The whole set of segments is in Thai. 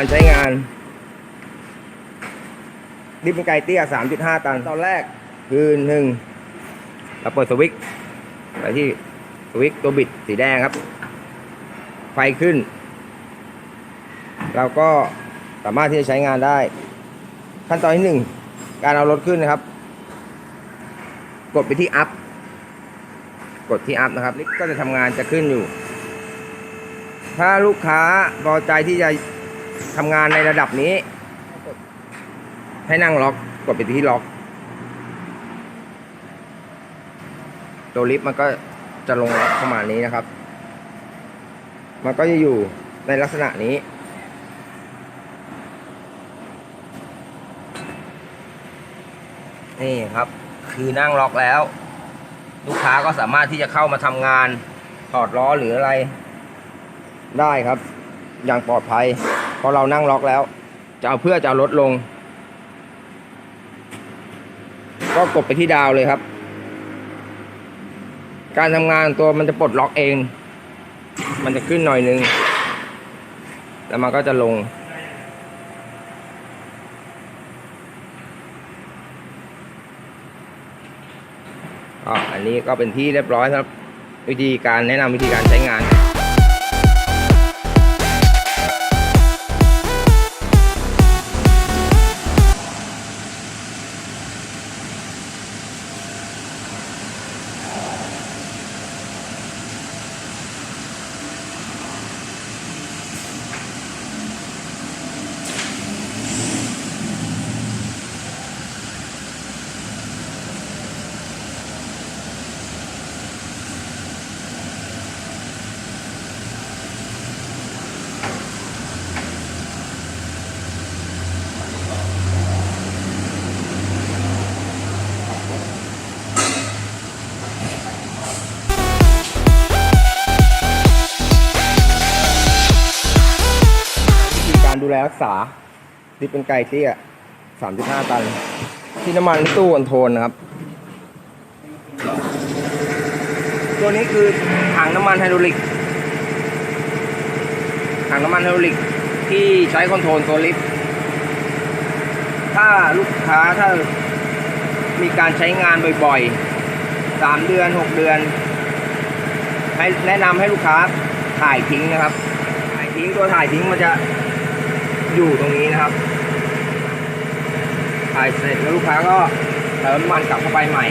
การใช้งานดิบเป็นไกเตี้ย 3.5 ตัน ตอนแรกคือหนึ่งเราเปิดสวิตช์ไปที่สวิตช์ตัวบิดสีแดงครับ ไฟขึ้น เราก็สามารถที่จะใช้งานได้ ขั้นตอนที่หนึ่งการเอารถขึ้นนะครับ กดไปที่อัพ กดที่อัพนะครับลิฟต์ก็จะทำงานจะขึ้นอยู่ ถ้าลูกค้าพอใจที่จะ ทำงานในระดับนี้ ให้นั่งล็อกกดไปที่ล็อก ตัวลิฟต์มันก็จะลงล็อกประมาณนี้นะครับ มันก็จะอยู่ในลักษณะนี้ นี่ครับ คือนั่งล็อกแล้ว ลูกค้าก็สามารถที่จะเข้ามาทำงานถอดล้อหรืออะไร ได้ครับ อย่างปลอดภัย เพราะเรานั่งล็อกแล้ว จะเอาเพื่อจะเอารถลง ก็กดไปที่ดาวเลยครับ การทำงานตัวมันจะปลดล็อกเอง มันจะขึ้นหน่อยนึง แล้วมันก็จะลงอันนี้ก็เป็นที่เรียบร้อยครับ วิธีการแนะนำวิธีการใช้งาน แลรักษาที่เป็นไก่เตี้ย3.5ตัน ที่น้ำมันตู้คอนโทรลนะครับ ตัวนี้คือถังน้ำมันไฮดรอลิกถังน้ำมันไฮดรอลิกที่ใช้คอนโทรลตัวลิฟต์ถ้าลูกค้าถ้ามีการใช้งานบ่อยๆ3เดือน6เดือน ให้แนะนำให้ลูกค้าถ่ายทิ้งนะครับ ถ่ายทิ้งตัวถ่ายทิ้งมันจะ อยู่ตรงนี้นะครับถ่ายเสร็จแล้วลูกค้าก็เติมมันกลับเข้าไปใหม่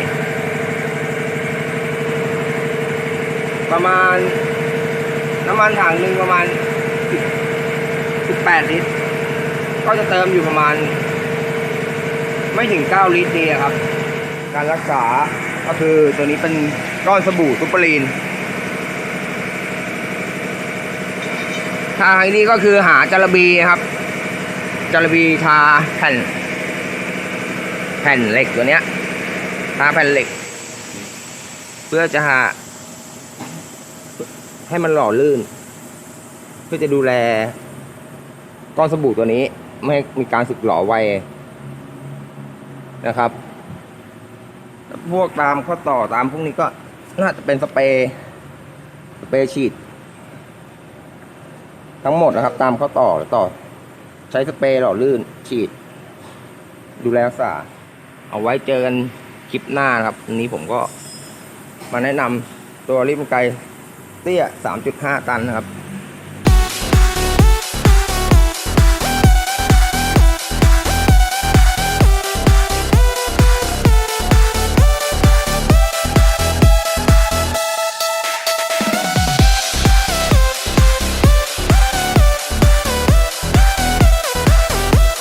ประมาณ น้ำมันถังหนึ่งประมาณ 18 ลิตร ก็จะเติมอยู่ประมาณ ไม่ถึง 9 ลิตรดีอะครับ การรักษาก็คือตัวนี้เป็นก้อนสบู่ซุปเปอร์ลีนทางนี้ก็คือหาจาระบีครับ จระบีทาแผ่น แผ่นเหล็กตัวเนี้ยทาแผ่นเหล็ก เพื่อจะหา ให้มันหล่อลื่น เพื่อจะดูแลก้อนสบู่ตัวนี้ ไม่ให้มีการสึกหล่อไวนะครับ พวกตามข้อต่อตามพวกนี้ก็น่าจะเป็นสเปรย์สเปรย์ฉีด ทั้งหมดนะครับ ตามข้อต่อต่อ ใช้สเปรย์หล่อลื่น ฉีด ดูแลรักษา เอาไว้เจอกันคลิปหน้าครับวันนี้ผมก็มาแนะนำตัวริมไกลเตี้ย 3.5 ตันนะครับ